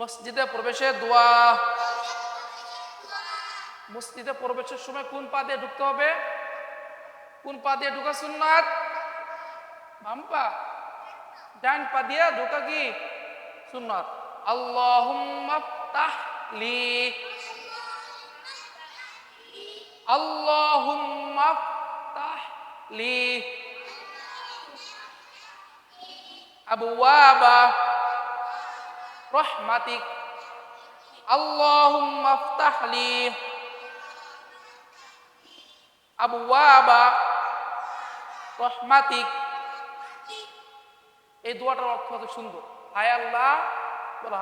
মসজিদে প্রবেশের দোয়া। মসজিদে প্রবেশের সময় কোন পা দিয়ে ঢুকতে হবে? কোন পা দিয়ে ঢুকা সুন্নাত? বাম পা ডান পা দিয়ে ঢুকা কি? সুন্নাত। আল্লাহুম্মা ফতাহ লি। আল্লাহুম্মা ফতাহ লি। আবওয়াবা। রহমাতিক। আল্লাহুম্মা ফতাহ লি আবওয়াবা রহমাতিক। এই দোয়াটার অর্থ হচ্ছে সুন্দর। হায় আল্লাহ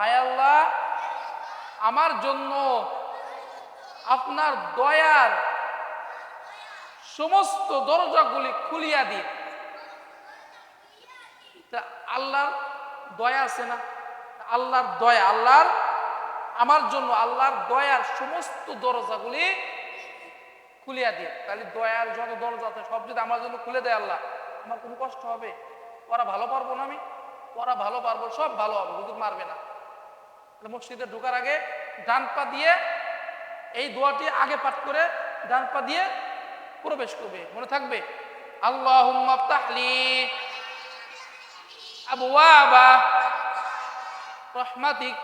হায় আল্লাহ, আমার জন্য আপনার দয়ার সমস্ত দরজাগুলি খুলিয়া দিন। আল্লাহর দয়া আছে না? আল্লাহর দয়া, আল্লাহর, আমার জন্য আল্লাহর দয়ার সমস্ত দরজাগুলি খুলিয়া দিয়ে তাহলে দয়ার যত দরজা আছে, সব যদি আমার জন্য খুলে দেয় আল্লাহ, আমার কোনো কষ্ট হবে? ওরা ভালো পারব না আমি? ওরা ভালো পারব, সব ভালো হবে, হুজুর মারবে না। মসজিদে ঢোকার আগে ডান পা দিয়ে এই দোয়াটি আগে পাঠ করে ডান পা দিয়ে প্রবেশ করবে। মনে থাকবে? আল্লাহ তাহলি আবু রহমাতিক।